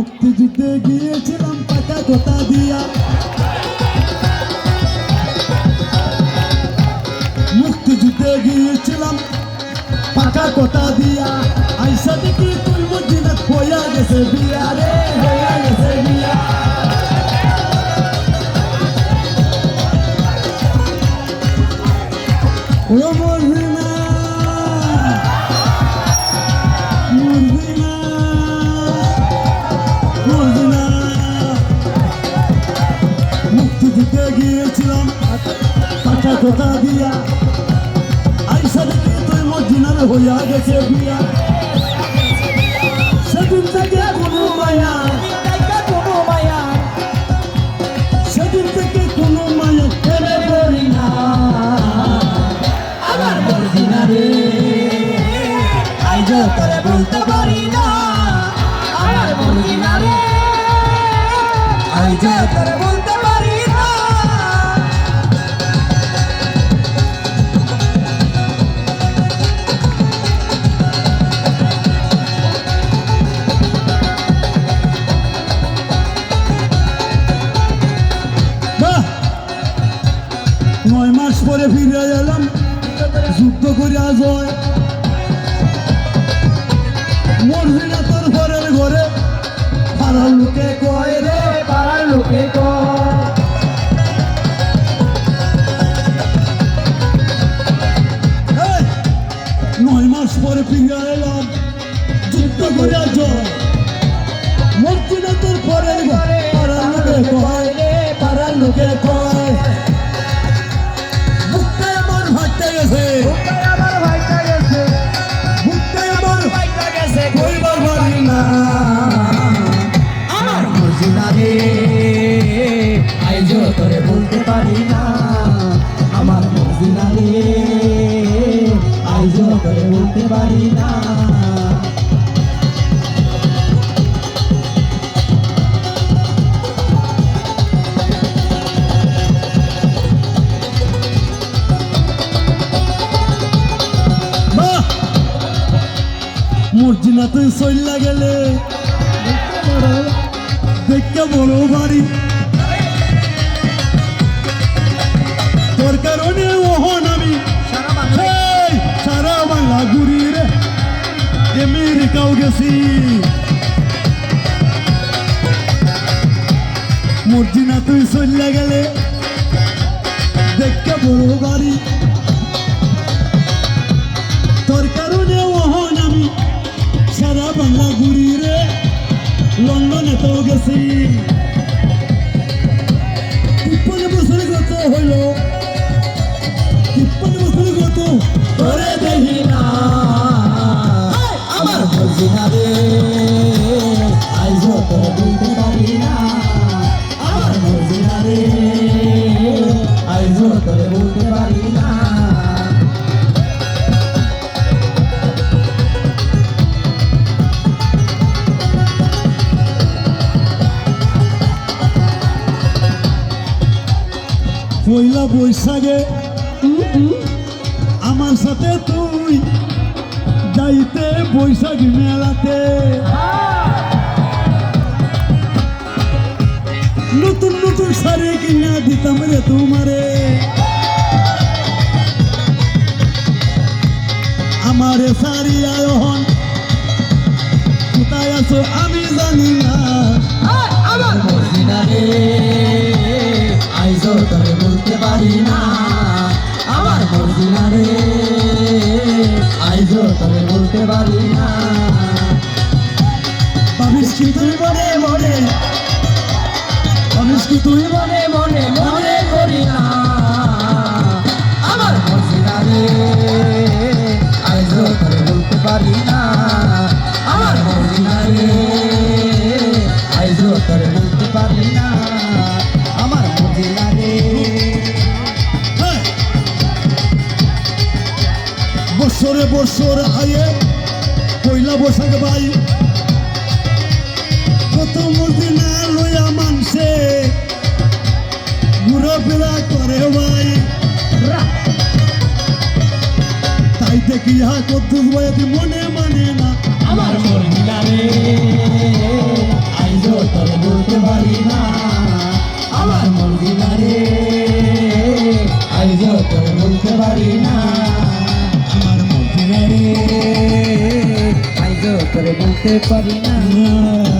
মুক্তিযুদ্ধে গিয়েছিলাম টাকা কথা দিয়া। মুক্তিযুদ্ধে গিয়েছিলাম পাকা কথা দিয়া। আইসা দেখি তুই মদিনা হইয়া গেছে বিয়া হইয়া গেছে বিয়া। ও কথা দিয়া। আইসা তুই মদিনার হইয়া গেছে বিয়া। সেদিন থেকে কোনো মায়া। না। আমার রে। আইজ তোরে বলতে আমার আইজ নয় মাস পরে ফিরে এলাম। যুদ্ধ করে জয়। মরবি না তোর ঘরের ঘরে, পাড়ার লোকে কয় রে, পাড়ার লোকে পরে ফিরে এলাম। যুদ্ধ করে জয়। মরবি না তোর ঘরের ঘরে, পাড়ার লোকে কয় রে, পাড়ার লোকে কয়। Brasil! মর্জিনা তুই চল্লা গেলে দেখতে বড় বাড়ি। তোর কারণে ওহন আমি। সারা বাংলা ঘুরি রে। আমেরিকাও গেছি। বাংলা ঘুরি রে লন্ডনে তো গেছি। তিপ্পান্ন বছর গত হইল। তিপ্পান্ন বছর গত তোরে দেখি না। আমার! মর্জিনা রে আইজ পারি না। পয়লা বৈশাখে আমার সাথে তুই যাইতে বৈশাখ মেলাতে। নতুন নতুন শাড়ি কিনা দিতাম রে তোমারে। আমারে শাড়ি আয়োহন কোথায় আছো আমি জানি না। আমার আইজ তোরে বলতে পারি না, আমার মর্জিনা রে। আইজো, তবে বলতে পারি না। তুই মনে মনে মনে মনে। বছরে বছর আয়ে পয়লা বৈশাখ ভাই। কত মূর্তি না লইয়া মানছে ঘুরাফেরা করে ভাই। তাই দেখি ইহা বয়াতি মনে মানে না। আমার মর্জিনা রে বলতে পারি না।